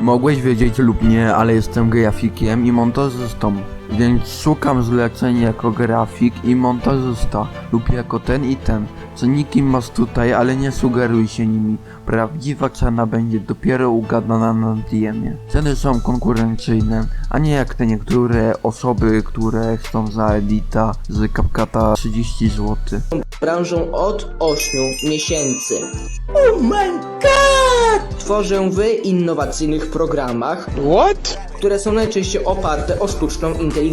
Mogłeś wiedzieć lub nie, ale jestem grafikiem i montażystą. Więc szukam zleceń jako grafik i montażysta lub jako ten i ten. Ceniki masz tutaj, ale nie sugeruj się nimi. Prawdziwa cena będzie dopiero ugadana na DM-ie. Ceny są konkurencyjne, a nie jak te niektóre osoby, które chcą za Edita z CapCata 30 zł. branżą od 8 miesięcy. Oh my god! Tworzę w innowacyjnych programach, What? które są najczęściej oparte o sztuczną inteligencję.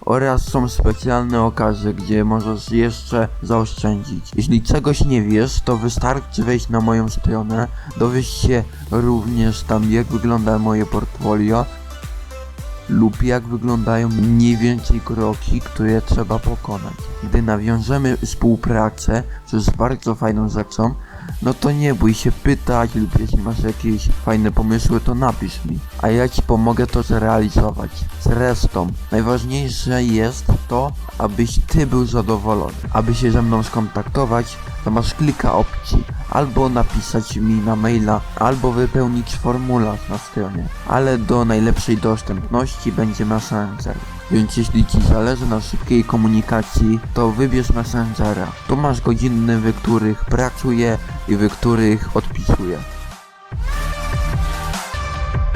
Oraz są specjalne okazje, gdzie możesz jeszcze zaoszczędzić. Jeśli czegoś nie wiesz, to wystarczy wejść na moją stronę, dowiesz się również tam jak wygląda moje portfolio lub jak wyglądają mniej więcej kroki, które trzeba pokonać. Gdy nawiążemy współpracę, co jest bardzo fajną rzeczą, no to nie bój się pytać lub jeśli masz jakieś fajne pomysły, to napisz mi, a ja ci pomogę to zrealizować. Zresztą, najważniejsze jest to, abyś ty był zadowolony. Aby się ze mną skontaktować, to masz kilka opcji. Albo napisać mi na maila, albo wypełnić formularz na stronie. Ale do najlepszej dostępności będzie Messenger. Więc jeśli Ci zależy na szybkiej komunikacji, to wybierz Messengera. Tu masz godziny, w których pracuję i w których odpisuję.